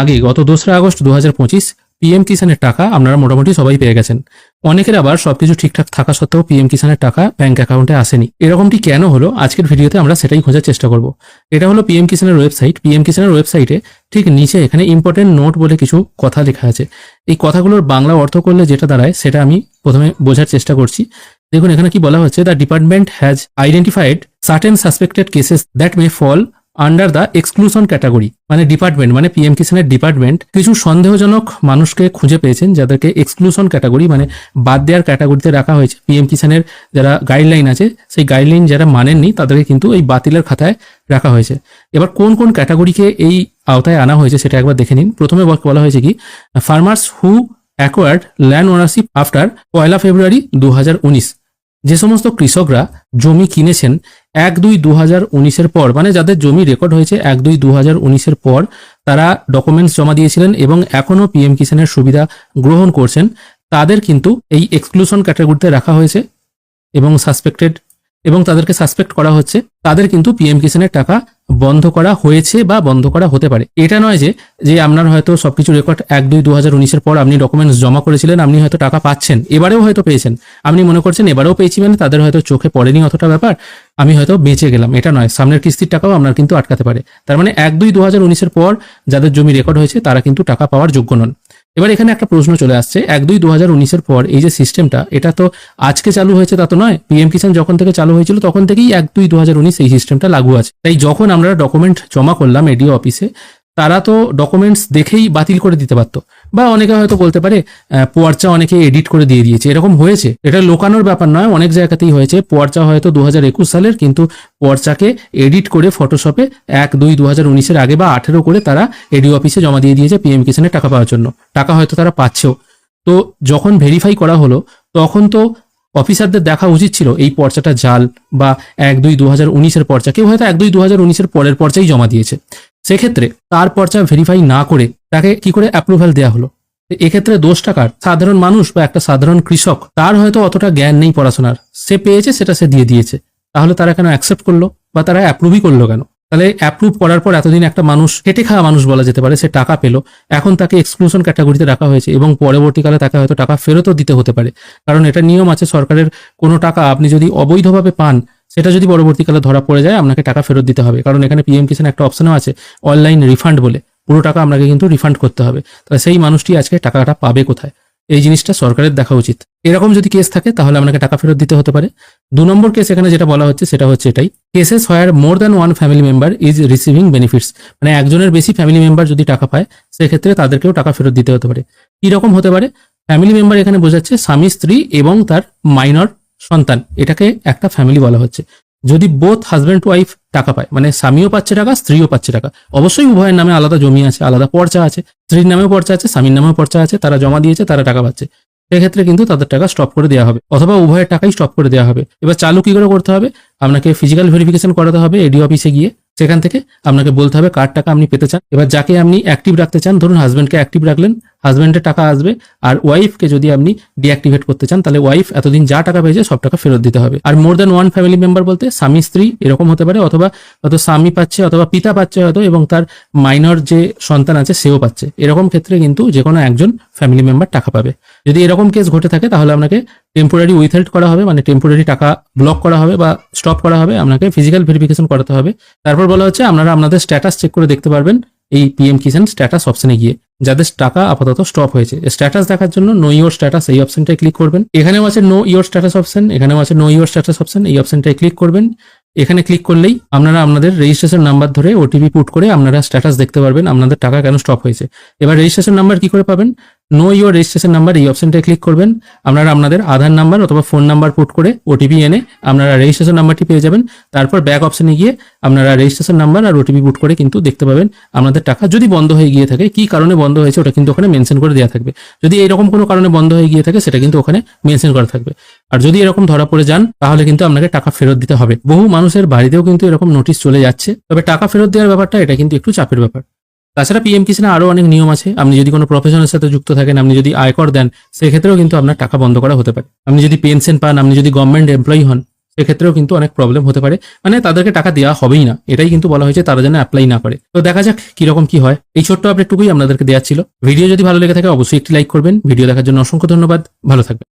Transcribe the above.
আগে গত দোসরা আগস্ট দু হাজার পঁচিশ পিএম কিষানের টাকা আপনারা মোটামুটি সবাই পেয়ে গেছেন। অনেকের আবার সবকিছু ঠিকঠাক থাকা সত্ত্বেও পিএম কিষানের টাকা ব্যাংক অ্যাকাউন্টে আসেনি। এরকমটি কেন হলো? আজকের ভিডিওতে আমরা সেটাই খোঁজার চেষ্টা করব। এটা হলো পিএম কিষানের ওয়েবসাইট পিএম কিষানের ওয়েবসাইটে ঠিক নিচে এখানে ইম্পর্টেন্ট নোট বলে কিছু কথা লেখা আছে। এই কথাগুলোর বাংলা অর্থ করলে যেটা দাঁড়ায় সেটা আমি প্রথমে বোঝার চেষ্টা করছি। দেখুন এখানে কি বলা হচ্ছে the department has identified certain suspected cases that may fall under the exclusion category মানে ডিপার্টমেন্ট মানে পিএম কিষানের ডিপার্টমেন্ট কিছু সন্দেহজনক মানুষকে খুঁজে পেয়েছেন যাদেরকে এক্সক্লুশন ক্যাটাগরি মানে বাদ দেওয়ার ক্যাটাগরিতে রাখা হয়েছে। পিএম কিষানের যারা গাইডলাইন আছে, সেই গাইডলাইন যারা মানেননি, তাদেরকে কিন্তু এই বাতিলের খাতায় রাখা হয়েছে। এবার কোন কোন ক্যাটাগরিকে এই আওতায় আনা হয়েছে সেটা একবার দেখে নিন। প্রথমে বল- হয়েছে কি farmers who acquired land ownership after পয়লা ফেব্রুয়ারি দু হাজার উনিশ। যে সমস্ত কৃষকরা জমি কিনেছেন এক দুই দু হাজার উনিশের পর মানে যাদের জমি রেকর্ড হয়েছে এক দুই দু হাজার উনিশের পর, তারা ডকুমেন্টস জমা দিয়েছিলেন এবং এখনও পিএম কিষানের সুবিধা গ্রহণ করছেন। তাদের কিন্তু এই এক্সক্লুশন ক্যাটাগরিতে রাখা হয়েছে এবং সাসপেক্টেড এবং তাদেরকে সাসপেক্ট করা হচ্ছে। তাদের কিন্তু পিএম কিষানের টাকা বন্ধ করা হয়েছে বা বন্ধ করা হতে পারে। এটা নয় যে যে আপনার হয়তো সবকিছু রেকর্ড এক দুই দু হাজার উনিশের পর আপনি ডকুমেন্টস জমা করেছিলেন, আপনি হয়তো টাকা পাচ্ছেন, এবারেও হয়তো পেয়েছেন। আপনি মনে করছেন এবারেও পেয়েছি মানে তাদের হয়তো চোখে পড়েনি অতটা ব্যাপার, আমি হয়তো বেঁচে গেলাম, এটা নয়। সামনের কিস্তির টাকাও আপনার কিন্তু আটকাতে পারে। তার মানে এক দুই দু হাজার উনিশের পর যাদের জমি রেকর্ড হয়েছে, তারা কিন্তু টাকা পাওয়ার যোগ্য নন। এবার এখানে একটা প্রশ্ন চলে আসছে। এক দুই দু হাজার উনিশের পর এই যে সিস্টেমটা, এটা তো আজকে চালু হয়েছে তা তো নয়। পিএম কিষাণ যখন থেকে চালু হয়েছিল, তখন থেকেই এক দুই দু হাজার উনিশ এই সিস্টেমটা লাগু আছে। তাই যখন আমরা ডকুমেন্ট জমা করলাম এডিও অফিসে, তারা তো ডকুমেন্টস দেখেই বাতিল করে দিতে পারতো বা অনেকে হয়তো বলতে পারে পোয়ারচা অনেকে এডিট করে দিয়ে দিয়েছে। এরকম হয়েছে। এটা লোকানোর ব্যাপার নয়, অনেক জায়গাতেই হয়েছে। পোয়ারচা হয়তো দু হাজার একুশ সালের, কিন্তু পোয়ারচাকে এডিট করে ফটোশপে এক দুই দু হাজার উনিশের আগে বা আঠেরো করে তারা এডিও অফিসে জমা দিয়ে দিয়েছে পিএম কিষানের টাকা পাওয়ার জন্য। টাকা হয়তো তারা পাচ্ছেও। তো যখন ভেরিফাই করা হলো, তখন তো অফিসারদের দেখা উচিত ছিল, এই পর্চাটা জাল বা এক দুই দু হাজার উনিশের পর্চা কেউ হয়তো এক দুই দু হাজার উনিশের পরের পর্চাই জমা দিয়েছে। সেক্ষেত্রে তার পর্চা ভেরিফাই না করে তাকে কি করে অ্যাপ্রুভাল দেওয়া হলো? এক্ষেত্রে দোষ টাকার সাধারণ মানুষ বা একটা সাধারণ কৃষক, তার হয়তো অতটা জ্ঞান নেই পড়াশোনার। সে পেয়েছে, সেটা সে দিয়ে দিয়েছে। তাহলে তারা কেন অ্যাকসেপ্ট করল? বা তারা অ্যাপ্রুভই করল কেন? তাহলে অ্যাপ্রুভ করার পর এতদিন একটা মানুষ খেটে খাওয়া মানুষ বলা যেতে পারে, সে টাকা পেল। এখন তাকে এক্সক্লুশন ক্যাটাগরিতে রাখা হয়েছে এবং পরবর্তীকালে তাকে হয়তো টাকা ফেরতও দিতে হতে পারে। কারণ এটা নিয়ম আছে, সরকারের কোনো টাকা আপনি যদি অবৈধভাবে পান, সেটা যদি পরবর্তীকালে ধরা পড়ে যায়, আপনাকে টাকা ফেরত দিতে হবে। কারণ এখানে পিএম কিষান একটা অপশনও আছে অনলাইন রিফান্ড বলে। পুরো টাকা আপনাকে কিন্তু রিফান্ড করতে হবে। তাহলে সেই মানুষটি আজকে টাকাটা পাবে কোথায়? এই জিনিসটা সরকারের দেখা উচিত। এরকম যদি কেস থাকে, তাহলে আপনাকে টাকা ফেরত দিতে হতে পারে। দু নম্বর কেস এখানে যেটা বলা হচ্ছে, সেটা হচ্ছে এটাই। Cases where more than one family member is receiving benefits মানে একজনের বেশি ফ্যামিলি মেম্বার যদি টাকা পায়, সেক্ষেত্রে তাদেরকেও টাকা ফেরত দিতে হতে পারে। কি রকম হতে পারে? ফ্যামিলি মেম্বার এখানে বোঝাচ্ছে স্বামী, স্ত্রী এবং তার মাইনর সন্তান। এটাকে একটা ফ্যামিলি বলা হচ্ছে। যদি বোথ হাজব্যান্ড ওয়াইফ টাকা পায় মানে স্বামীও পাচ্ছে টাকা, স্ত্রীও পাচ্ছে টাকা, অবশ্যই উভয়ের নামে আলাদা জমি আছে, আলাদা পর্চা আছে, স্ত্রীর নামেও পর্চা আছে, স্বামীর নামেও পর্চা আছে, তারা জমা দিয়েছে, তারা টাকা পাচ্ছে। সেক্ষেত্রে কিন্তু তাদের টাকা স্টপ করে দেওয়া হবে, অথবা উভয়ের টাকাই স্টপ করে দেওয়া হবে। এবার চালু কি করে করতে হবে? আপনাকে ফিজিক্যাল ভেরিফিকেশন করাতে হবে এডি অফিসে গিয়ে। সেখান থেকে আপনাকে বলতে হবে কার টাকা আপনি পেতে চান। এবার যাকে আপনি অ্যাক্টিভ রাখতে চান, ধরুন হাজব্যান্ডকে অ্যাক্টিভ রাখলেন হাজব্যান্ডের টাকা আসবে, আর ওয়াইফকে যদি আপনি ডিঅ্যাক্টিভেট করতে চান, তাহলে ওয়াইফ এতদিন যা টাকা পেয়েছে সব টাকা ফেরত দিতে হবে। আর more than one family member বলতে স্বামী, স্ত্রী এরকম হতে পারে, অথবা হয়তো স্বামী পাচ্ছে, অথবা পিতা পাচ্ছে হয়তো, এবং তার মাইনর যে সন্তান আছে, সেও পাচ্ছে। এরকম ক্ষেত্রে কিন্তু যে কোনো একজন ফ্যামিলি মেম্বার টাকা পাবে। যদি এরকম কেস ঘটে থাকে, তাহলে আপনাকে টেম্পোরারি উইথহেল্ড করা হবে মানে টেম্পোরারি টাকা ব্লক করা হবে বা স্টপ করা হবে, আপনাকে ফিজিক্যাল ভেরিফিকেশন করাতে হবে। তারপর বলা হচ্ছে, আপনারা আপনাদের স্ট্যাটাস চেক করে দেখতে পারবেন এই পিএম কিষান স্ট্যাটাস অপশনে গিয়ে, যাদের টাকা আপাতত স্টপ হয়েছে। স্ট্যাটাস দেখার জন্য নো ইওর স্ট্যাটাস এই অপশনটায় ক্লিক করবেন। এখানেও আছে নো ইওর স্ট্যাটাস অপশন এখানেও আছে নো ইওর স্ট্যাটাস অপশন এই অপশনটায় ক্লিক করবেন। এখানে ক্লিক করলেই আপনারা আপনাদের রেজিস্ট্রেশন নাম্বার ধরে ওটিপি পুট করে আপনারা স্ট্যাটাস দেখতে পারবেন, আপনাদের টাকা কেন স্টপ হয়েছে। এবার রেজিস্ট্রেশন নাম্বার কি করে পাবেন? নো ইউর রেজিস্ট্রেশন নাম্বার এই অপশনটায় ক্লিক করবেন। আপনারা আপনাদের আধার নাম্বার অথবা ফোন নাম্বার পুট করে ওটিপি এনে আপনারা রেজিস্ট্রেশন নাম্বারটি পেয়ে যাবেন। তারপর ব্যাক অপশনে গিয়ে আপনারা রেজিস্ট্রেশন নাম্বার আর ওটিপি পুট করে কিন্তু দেখতে পাবেন আপনাদের টাকা যদি বন্ধ হয়ে গিয়ে থাকে, কি কারণে বন্ধ হয়েছে ওটা কিন্তু ওখানে মেনশন করে দেওয়া থাকবে। যদি এরকম কোনো কারণে বন্ধ হয়ে গিয়ে থাকে, সেটা কিন্তু ওখানে মেনশন করা থাকবে। আর যদি এরকম ধরা পড়ে যান, তাহলে কিন্তু আপনাকে টাকা ফেরত দিতে হবে। বহু মানুষের বাড়িতেও কিন্তু এরকম নোটিশ চলে যাচ্ছে। তবে টাকা ফেরত দেওয়ার ব্যাপারটা, এটা কিন্তু একটু চাপের ব্যাপার। তাছাড়া পিএম কিষানে আরও অনেক নিয়ম আছে। আপনি যদি কোনো প্রফেশনের সাথে যুক্ত থাকেন, আপনি যদি আয়কর দেন, সেক্ষেত্রেও কিন্তু আপনার টাকা বন্ধ করা হতে পারে। আপনি যদি পেনশন পান, আপনি যদি গভর্নমেন্ট এমপ্লয়ি হন, সেক্ষেত্রেও কিন্তু অনেক প্রবলেম হতে পারে। মানে তাদেরকে টাকা দেওয়া হবেই না। এটাই কিন্তু বলা হয়েছে, তারা যেন অ্যাপ্লাই না করে। তো দেখা যাক কীরকম কি হয়। এই ছোট্ট আপডেটটুকুই আপনাদেরকে দেওয়া ছিল। ভিডিও যদি ভালো লেগে থাকে, অবশ্যই একটি লাইক করবেন। ভিডিও দেখার জন্য অসংখ্য ধন্যবাদ। ভালো থাকবেন।